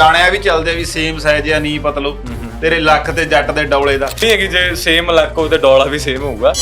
ਗਾਣਿਆਂ ਵੀ ਚੱਲਦੇ ਵੀ same size ਆ ਨੀ ਪਤਲੋ। ਤੇਰੇ ਲੱਖ ਤੇ ਜੱਟ ਦੇ ਡੌਲੇ ਦਾ। ਨਹੀਂ ਹੈ ਕਿ ਜੇ ਸੇਮ ਇਲਾਕਾ ਤੇ ਡੋਲਾ ਵੀ ਸੇਮ ਹੋਊਗਾ।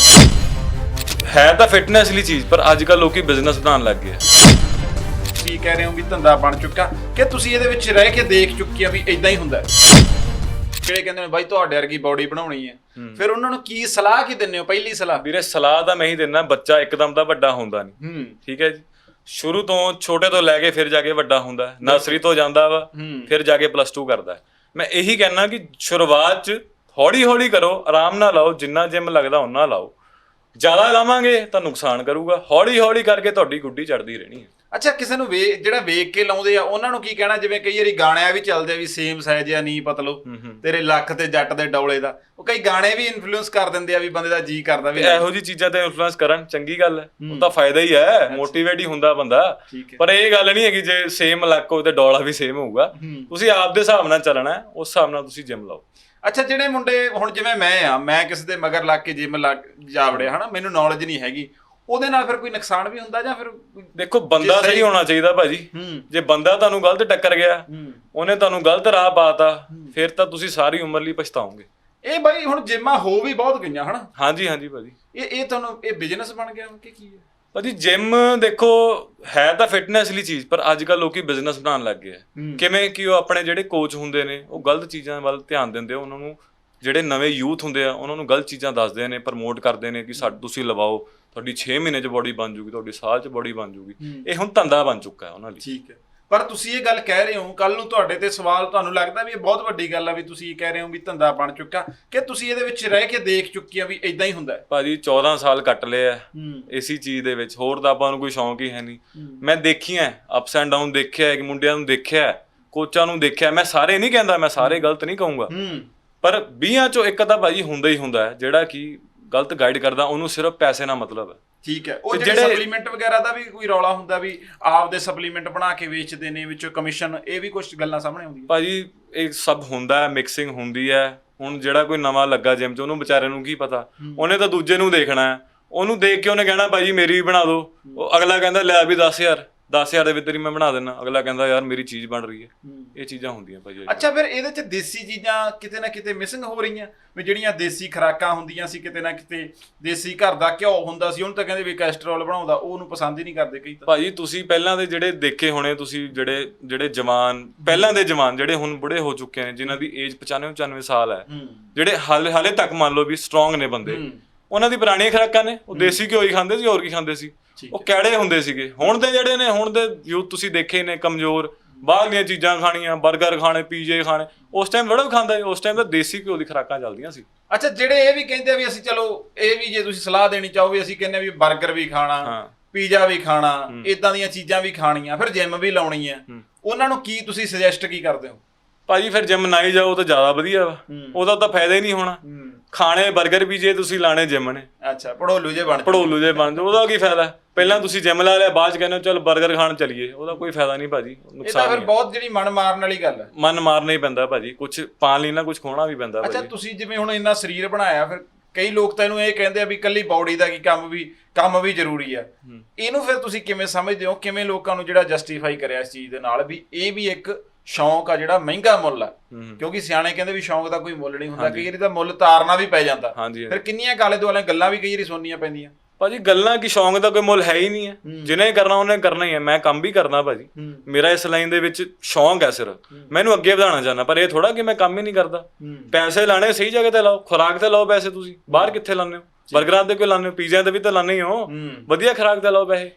ਹੈ ਤਾਂ ਫਿਟਨੈਸ ਲਈ ਚੀਜ਼ ਪਰ ਅੱਜ ਕੱਲ ਲੋਕੀ ਬਿਜ਼ਨਸ ਬਣਾਉਣ ਲੱਗ ਗਏ। ਤੁਸੀਂ ਕਹਿ ਰਹੇ ਹੋ ਵੀ ਧੰਦਾ ਬਣ ਚੁੱਕਾ। ਕਿ ਤੁਸੀਂ ਇਹਦੇ ਵਿੱਚ ਰਹਿ ਕੇ ਦੇਖ ਚੁੱਕੀ ਆ ਵੀ ਇਦਾਂ ਹੀ ਹੁੰਦਾ ਜਿਹੜੇ ਕਹਿੰਦੇ ਨੇ ਬਾਈ ਤੁਹਾਡੇ ਵਰਗੀ ਬਾਡੀ ਬਣਾਉਣੀ ਹੈ। ਫਿਰ ਉਹਨਾਂ ਨੂੰ ਕੀ ਸਲਾਹ ਕੀ ਦਿੰਦੇ ਹੋ? ਪਹਿਲੀ ਸਲਾਹ? ਵੀਰੇ ਸਲਾਹ ਤਾਂ ਮੈਂ ਹੀ ਦਿੰਦਾ ਬੱਚਾ ਇੱਕਦਮ ਤਾਂ ਵੱਡਾ ਹੁੰਦਾ ਨਹੀਂ। ਠੀਕ ਹੈ ਜੀ। ਸ਼ੁਰੂ ਤੋਂ ਛੋਟੇ ਤੋਂ ਲੈ ਕੇ ਫਿਰ ਜਾ ਕੇ ਵੱਡਾ ਹੁੰਦਾ ਹੈ ਨਰਸਰੀ ਤੋਂ ਜਾਂਦਾ ਵਾ। ਫਿਰ ਜਾ ਕੇ ਪਲੱਸ 2 ਕਰਦਾ ਹੈ। ਮੈਂ ਇਹੀ ਕਹਿਣਾ ਕਿ ਸ਼ੁਰੂਆਤ ਚ ਹੌਲੀ ਹੌਲੀ ਕਰੋ ਆਰਾਮ ਨਾਲ ਲਾਓ ਜਿੰਨਾ ਜਿਮ ਲੱਗਦਾ ਉਹਨਾਂ ਲਾਓ ਜ਼ਿਆਦਾ ਲਾਵਾਂਗੇ ਤਾਂ ਨੁਕਸਾਨ ਕਰੂਗਾ ਹੌਲੀ ਹੌਲੀ ਕਰਕੇ ਤੁਹਾਡੀ ਗੁੱਡੀ ਚੜਦੀ ਰਹਿਣੀ ਹੈ ਅੱਛਾ ਕਿਸੇ ਨੂੰ ਵੇ ਜਿਹੜਾ ਵੇਖ ਕੇ ਲਾਉਂਦੇ ਆ ਉਹਨਾਂ ਨੂੰ ਕੀ ਕਹਿਣਾ? ਜਿਵੇਂ ਕਈ ਵਾਰੀ ਗਾਣਿਆਂ ਵੀ ਚੱਲਦੇ ਆ ਵੀ ਸੇਮ ਸਾਈਜ਼ ਆ ਨੀ ਪਤਲੋ। ਤੇਰੇ ਲੱਖ ਤੇ ਜੱਟ ਦੇ ਡੌਲੇ ਦਾ। ਉਹ ਕਈ ਗਾਣੇ ਵੀ ਇਨਫਲੂਐਂਸ ਕਰ ਦਿੰਦੇ ਆ ਵੀ ਬੰਦੇ ਦਾ ਜੀ ਕਰਦਾ ਵੀ ਇਹੋ ਜੀ ਚੀਜ਼ਾਂ ਤੇ ਇਨਫਲੂਐਂਸ ਕਰਨ ਚੰਗੀ ਗੱਲ ਹੈ। ਉਹ ਤਾਂ ਫਾਇਦਾ ਹੀ ਹੈ ਮੋਟੀਵੇਟ ਹੀ ਹੁੰਦਾ ਬੰਦਾ। ਪਰ ਇਹ ਗੱਲ ਨਹੀਂ ਹੈਗੀ ਜੇ ਸੇਮ ਇਲਾਕਾ ਤੇ ਡੋਲਾ ਵੀ ਸੇਮ ਹੋਊਗਾ। ਤੁਸੀਂ ਆਪ ਦੇ ਹਿਸਾਬ ਨਾਲ ਚੱਲਣਾ ਉਸ ਹਿਸਾਬ ਨਾਲ ਤੁਸੀਂ ਜਿਮ ਲਾਓ। ਅੱਛਾ ਜਿਹੜੇ ਮੁੰਡੇ ਹੁਣ ਜਿਵੇਂ ਮੈਂ ਆ ਮੈਂ ਕਿਸੇ ਦੇ ਮਗਰ ਲੱਗ ਕੇ ਜਿਮ ਲੱਗ ਜਾਵੜਿਆ ਹਨਾ? ਮੈਨੂੰ ਨੌਲੇਜ ਨਹੀਂ ਹੈਗੀ। ਉਹਦੇ ਨਾਲ ਫਿਰ ਕੋਈ ਨੁਕਸਾਨ ਵੀ ਹੁੰਦਾ ਜਾਂ ਫਿਰ ਕੋਈ- ਦੇਖੋ ਬੰਦਾ ਸਹੀ- ਹੋਣਾ ਚਾਹੀਦਾ ਭਾਜੀ। ਹੂੰ। ਜੇ ਬੰਦਾ ਤੁਹਾਨੂੰ ਗਲਤ ਟੱਕਰ ਗਿਆ ਹੂੰ। ਉਹਨੇ ਤੁਹਾਨੂੰ ਗਲਤ ਰਾਹ ਪਾਤਾ ਫਿਰ ਤਾਂ ਤੁਸੀਂ ਸਾਰੀ ਉਮਰ ਲਈ ਪਛਤਾਓਗੇ। ਇਹ ਬਾਈ ਹੁਣ ਜਿਮਾਂ ਹੋ ਵੀ ਬਹੁਤ ਗਈਆਂ ਹਨਾ? ਹਾਂਜੀ ਹਾਂਜੀ ਭਾਜੀ। ਇਹ ਇਹ ਤੁਹਾਨੂੰ ਇਹ ਬਿਜ਼ਨਸ ਬਣ ਗਿਆ ਕਿ ਕੀ ਹੈ? ਭਾਜੀ ਜਿਮ ਦੇਖੋ ਹੈ ਤਾਂ ਫਿਟਨੈਸ ਲਈ ਚੀਜ਼ ਪਰ ਅੱਜ ਕੱਲ ਲੋਕੀ ਬਿਜ਼ਨਸ ਬਣਾਉਣ ਲੱਗ ਗਏ ਆ। ਹੂੰ। ਕਿਵੇਂ ਕਿ ਉਹ ਆਪਣੇ ਜਿਹੜੇ ਕੋਚ ਹੁੰਦੇ ਨੇ ਉਹ ਗਲਤ ਚੀਜ਼ਾਂ ਵੱਲ ਧਿਆਨ ਦਿੰਦੇ ਆ ਉਹਨਾਂ ਨੂੰ ਜਿਹੜੇ ਨਵੇਂ ਯੂਥ ਹੁੰਦੇ ਆ ਉਹਨਾਂ ਨੂੰ ਗਲਤ ਚੀਜ਼ਾਂ ਦੱਸਦੇ ਨੇ ਪ੍ਰਮੋਟ ਕਰਦੇ ਨੇ ਕਿ ਸਾਡ ਤੁਸੀਂ ਲਵਾਓ। ਤੁਹਾਡੀ 6 ਮਹੀਨੇ 'ਚ ਬੋਡੀ ਬਣ ਜੂਗੀ ਤੁਹਾਡੀ ਸਾਲ 'ਚ ਬੋਡੀ ਬਣ ਜੂਗੀ। ਇਹ ਹੁਣ ਧੰਦਾ ਬਣ ਚੁੱਕਾ ਹੈ ਉਹਨਾਂ ਲਈ। ਠੀਕ ਹੈ। ਪਰ ਤੁਸੀਂ ਇਹ ਗੱਲ ਕਹਿ ਰਹੇ ਹੋ ਕੱਲ ਨੂੰ ਤੁਹਾਡੇ ਤੇ ਸਵਾਲ ਤੁਹਾਨੂੰ ਲੱਗਦਾ ਵੀ ਇਹ ਬਹੁਤ ਵੱਡੀ ਗੱਲ ਆ ਵੀ ਤੁਸੀਂ ਇਹ ਕਹਿ ਰਹੇ ਹੋ ਵੀ ਧੰਦਾ ਬਣ ਚੁੱਕਾ। ਕਿ ਤੁਸੀਂ ਇਹਦੇ ਵਿੱਚ ਰਹਿ ਕੇ ਦੇਖ ਚੁੱਕੀ ਆ ਵੀ ਇਦਾਂ ਹੀ ਹੁੰਦਾ ਹੈ? ਭਾਜੀ 14 ਸਾਲ ਕੱਟ ਲਏ ਆ। ਇਸੀ ਚੀਜ਼ ਦੇ ਵਿੱਚ। ਹੋਰ ਤਾਂ ਆਪਾਂ ਨੂੰ ਕੋਈ ਸ਼ੌਂਕ ਹੀ ਹੈ ਨਹੀਂ। ਮੈਂ ਦੇਖੀਆਂ ਅਪਸ ਐਂਡ ਡਾਊਨ ਦੇਖਿਆ ਹੈ ਕਿ ਮੁੰਡਿਆਂ ਨੂੰ ਦੇਖਿਆ ਹੈ, ਕੋਚਾਂ ਨੂੰ ਦੇਖਿਆ ਮੈਂ ਸਾਰੇ ਨਹੀਂ ਕਹਿੰਦਾ ਮੈਂ ਸਾਰੇ ਗਲਤ ਨਹੀਂ ਕਹੂੰਗਾ। ਪਰ 20 ਚੋਂ ਇੱਕ ਤਾਂ ਭਾਜੀ ਹੁੰਦਾ ਹੀ ਹੁੰਦਾ ਹੈ ਜਿਹੜਾ ਕਿ ਗਲਤ ਗਾਈਡ ਕਰਦਾ ਉਹਨੂੰ ਸਿਰਫ ਪੈਸੇ ਨਾਲ ਮਤਲਬ ਹੈ। ਠੀਕ ਹੈ। ਉਹ ਤੇ ਜਿਹੜੇ ਜਿਹੜੇ- ਸਪਲੀਮੈਂਟ ਵਗੈਰਾ ਦਾ ਵੀ ਕੋਈ ਰੌਲਾ ਹੁੰਦਾ ਵੀ ਆਪਦੇ ਸਪਲੀਮੈਂਟ ਬਣਾ ਕੇ ਵੇਚਦੇ ਨੇ ਵਿੱਚੋਂ ਕਮਿਸ਼ਨ ਇਹ ਵੀ ਕੁਝ ਗੱਲਾਂ ਸਾਹਮਣੇ ਆਉਂਦੀਆਂ। ਭਾਜੀ ਇਹ ਸਭ ਹੁੰਦਾ ਹੈ ਮਿਕਸਿੰਗ ਹੁੰਦੀ ਹੈ। ਹੁਣ ਜਿਹੜਾ ਕੋਈ ਨਵਾਂ ਲੱਗਾ ਜਿਮ 'ਚ ਉਹਨੂੰ ਵਿਚਾਰੇ ਨੂੰ ਕੀ ਪਤਾ? ਉਹਨੇ ਤਾਂ ਦੂਜੇ ਨੂੰ ਦੇਖਣਾ ਹੈ। ਉਹਨੂੰ ਦੇਖ ਕੇ ਉਹਨੇ ਕਹਿਣਾ ਭਾਜੀ ਮੇਰੀ ਵੀ ਬਣਾ ਦਿਓ। ਉਹ ਅਗਲਾ ਕਹਿੰਦਾ ਲੈ ਵੀ 10000 10000 ਦੇ ਵਿੱਚ ਤੇਰੀ ਮੈਂ ਬਣਾ ਦਿੰਦਾ ਅਗਲਾ ਕਹਿੰਦਾ ਯਾਰ ਮੇਰੀ ਚੀਜ਼ ਬਣ ਰਹੀ ਹੈ। ਇਹ ਚੀਜ਼ਾਂ ਹੁੰਦੀਆਂ ਭਾਜੀ। ਅੱਛਾ ਫਿਰ ਇਹਦੇ ਚ ਦੇਸੀ ਚੀਜ਼ਾਂ ਕਿਤੇ ਨਾ ਕਿਤੇ ਮਿਸਿੰਗ ਹੋ ਰਹੀਆਂ? ਵੀ ਜਿਹੜੀਆਂ ਦੇਸੀ ਖੁਰਾਕਾਂ ਹੁੰਦੀਆਂ ਸੀ ਕਿਤੇ ਨਾ ਕਿਤੇ ਦੇਸੀ ਘਰ ਦਾ ਘਿਓ ਹੁੰਦਾ ਸੀ ਉਹਨੂੰ ਤਾਂ ਕਹਿੰਦੇ ਵੀ ਕੋਲੇਸਟ੍ਰੋਲ ਬਣਾਉਂਦਾ ਉਹ ਉਹਨੂੰ ਪਸੰਦ ਹੀ ਨਹੀਂ ਕਰਦੇ ਕਈ ਤਾਂ। ਭਾਜੀ ਤੁਸੀਂ ਪਹਿਲਾਂ ਦੇ ਜਿਹੜੇ ਦੇਖੇ ਹੋਣੇ ਤੁਸੀਂ ਜਿਹੜੇ ਜਿਹੜੇ ਜਵਾਨ ਪਹਿਲਾਂ ਦੇ ਜਵਾਨ ਜਿਹੜੇ ਹੁਣ ਬੁੜੇ ਹੋ ਚੁੱਕੇ ਨੇ ਜਿਨ੍ਹਾਂ ਦੀ ਏਜ 95 95 ਸਾਲ ਹੈ ਜਿਹੜੇ ਹਾਲੇ ਹਾਲੇ ਤੱਕ ਮੰਨ ਲਓ ਵੀ ਸਟਰੋਂਗ ਨੇ ਬੰਦੇ। ਉਹਨਾਂ ਦੀ ਪੁਰਾਣੀਆਂ ਖੁਰਾਕਾਂ ਨੇ? ਉਹ ਦੇਸੀ ਘਿਓ ਹੀ ਖਾਂਦੇ ਸੀ ਹੋਰ ਕੀ ਖਾਂਦੇ ਸੀ? ਉਹ ਕਿਹੜੇ ਹੁੰਦੇ ਸੀਗੇ? ਹੁਣ ਦੇ ਜਿਹੜੇ ਨੇ ਹੁਣ ਦੇ ਯੂਥ ਤੁਸੀਂ ਦੇਖੇ ਨੇ ਕਮਜ਼ੋਰ ਬਾਹਰਲੀਆਂ ਚੀਜ਼ਾਂ ਖਾਣੀਆਂ 버ਗਰ ਖਾਣੇ ਪੀਜੇ ਖਾਣੇ ਉਸ ਟਾਈਮ ਬੜਾ ਖਾਂਦਾ ਸੀ ਉਸ ਟਾਈਮ ਤਾਂ ਦੇਸੀ ਘਿਓ ਦੀ ਖੁਰਾਕਾਂ ਚੱਲਦੀਆਂ ਸੀ। ਅੱਛਾ ਜਿਹੜੇ ਇਹ ਵੀ ਕਹਿੰਦੇ ਆ ਵੀ ਅਸੀਂ ਚਲੋ ਇਹ ਵੀ ਜੇ ਤੁਸੀਂ ਸਲਾਹ ਦੇਣੀ ਚਾਹੋ ਵੀ ਅਸੀਂ ਕਹਿੰਦੇ ਵੀ 버ਗਰ ਵੀ ਖਾਣਾ ਪੀਜ਼ਾ ਵੀ ਖਾਣਾ ਇਦਾਂ ਦੀਆਂ ਚੀਜ਼ਾਂ ਵੀ ਖਾਣੀਆਂ ਫਿਰ ਜਿਮ ਵੀ ਲਾਉਣੀ ਆ। ਉਹਨਾਂ ਨੂੰ ਕੀ ਤੁਸੀਂ ਸੁਜੈਸਟ ਕੀ ਕਰਦੇ ਹੋ? ਭਾਜੀ ਫਿਰ ਜਿਮ ਨਾ ਹੀ ਜਾਓ ਤਾਂ ਜ਼ਿਆਦਾ ਵਧੀਆ ਵਾ। ਉਹਦਾ ਤਾਂ ਫਾਇਦਾ ਹੀ ਨਹੀਂ ਹੋਣਾ। ਖਾਣੇ 버ਗਰ ਪੀਜੇ ਤੁਸੀਂ ਲਾਣੇ ਜਿਮ ਨੇ। ਅੱਛਾ ਪੜੋਲੂ ਜੇ ਬਣ। ਪੜੋਲੂ ਜੇ ਬਣ ਜਾਓ ਉਹਦਾ ਕੀ ਫਾਇਦਾ? ਪਹਿਲਾਂ ਤੁਸੀਂ ਜਿਮ ਲਾ ਲਿਆ ਬਾਅਦ ਚ ਕਹਿੰਦੇ ਹੋ ਚੱਲ 버ਗਰ ਖਾਣ ਚੱਲੀਏ। ਉਹਦਾ ਕੋਈ ਫਾਇਦਾ ਨਹੀਂ ਭਾਜੀ ਇਹ ਤਾਂ ਨੁਕਸਾਨ ਫਿਰ। ਬਹੁਤ ਜਿਹੜੀ ਮਨ ਮਾਰਨ ਵਾਲੀ ਗੱਲ ਹੈ। ਮਨ ਮਾਰਨਾ ਹੀ ਪੈਂਦਾ ਭਾਜੀ ਕੁਝ ਪਾਣ ਲਈ ਨਾ ਕੁਝ ਖੋਣਾ ਵੀ ਪੈਂਦਾ ਅੱਛਾ ਭਾਜੀ। ਤੁਸੀਂ ਜਿਵੇਂ ਹੁਣ ਇੰਨਾ ਸਰੀਰ ਬਣਾਇਆ ਫਿਰ ਕਈ ਲੋਕ ਤਾਂ ਇਹਨੂੰ ਇਹ ਕਹਿੰਦੇ ਆ ਵੀ ਕੱਲੀ ਬਾਡੀ ਦਾ ਕੀ ਕੰਮ ਵੀ ਕੰਮ ਵੀ ਜ਼ਰੂਰੀ ਆ। ਇਹਨੂੰ ਫਿਰ ਤੁਸੀਂ ਕਿਵੇਂ ਸਮਝਦੇ ਹੋ? ਕਿਵੇਂ ਲੋਕਾਂ ਨੂੰ ਜਿਹੜਾ ਜਸਟੀਫਾਈ ਕਰਿਆ ਇਸ ਚੀਜ਼ ਦੇ ਨਾਲ ਵੀ ਇਹ ਵੀ ਇੱਕ ਸ਼ੌਂਕ ਆ ਜਿਹੜਾ ਮਹਿੰਗਾ ਮੁੱਲ ਆ। ਕਿਉਂਕਿ ਸਿਆਣੇ ਕਹਿੰਦੇ ਵੀ ਸ਼ੌਂਕ ਦਾ ਕੋਈ ਮੁੱਲ ਨਹੀਂ ਹੁੰਦਾ ਕਈ ਵਾਰੀ ਤਾਂ ਮੁੱਲ ਤਾਰਨਾ ਵੀ ਪੈ ਜਾਂਦਾ। ਫਿਰ ਕਿੰਨੀਆਂ ਕਾਲੇ ਦੁਆਲੇ ਗੱਲਾਂ ਵੀ ਕਈ ਵਾਰੀ ਸੁਣਨੀਆਂ ਪੈਂਦੀਆਂ। ਭਾਜੀ ਗੱਲਾਂ ਕੀ ਸ਼ੌਂਕ ਦਾ ਕੋਈ ਮੁੱਲ ਹੈ ਹੀ ਨਹੀਂ ਹੈ। ਜਿਹਨੇ ਕਰਨਾ ਉਹਨੇ ਕਰਨਾ ਹੀ ਹੈ। ਮੈਂ ਕੰਮ ਵੀ ਕਰਨਾ ਭਾਜੀ। ਮੇਰਾ ਇਸ ਲਾਈਨ ਦੇ ਵਿੱਚ ਸ਼ੌਂਕ ਹੈ ਸਿਰਫ। ਮੈਨੂੰ ਅੱਗੇ ਵਧਾਉਣਾ ਚਾਹੁੰਦਾ ਪਰ ਇਹ ਥੋੜਾ ਕਿ ਮੈਂ ਕੰਮ ਹੀ ਨਹੀਂ ਕਰਦਾ। ਪੈਸੇ ਲਾਣੇ ਸਹੀ ਜਗ੍ਹਾ ਤੇ ਲਾਓ ਖੁਰਾਕ ਤੇ ਲਾਓ ਪੈਸੇ ਤੁਸੀਂ। ਬਾਹਰ ਕਿੱਥੇ ਲਾਉਂਦੇ ਹੋ? 버ਗਰਾਂ ਤੇ ਕਿਉਂ ਲਾਉਂਦੇ ਹੋ? ਪੀਜ਼ਿਆਂ ਤੇ ਵੀ ਤਾਂ ਲਾਉਂਦੇ ਹੀ। ਹੋ। ਵਧੀਆ ਖੁਰਾਕ ਤੇ ਲਾਓ ਪੈਸੇ।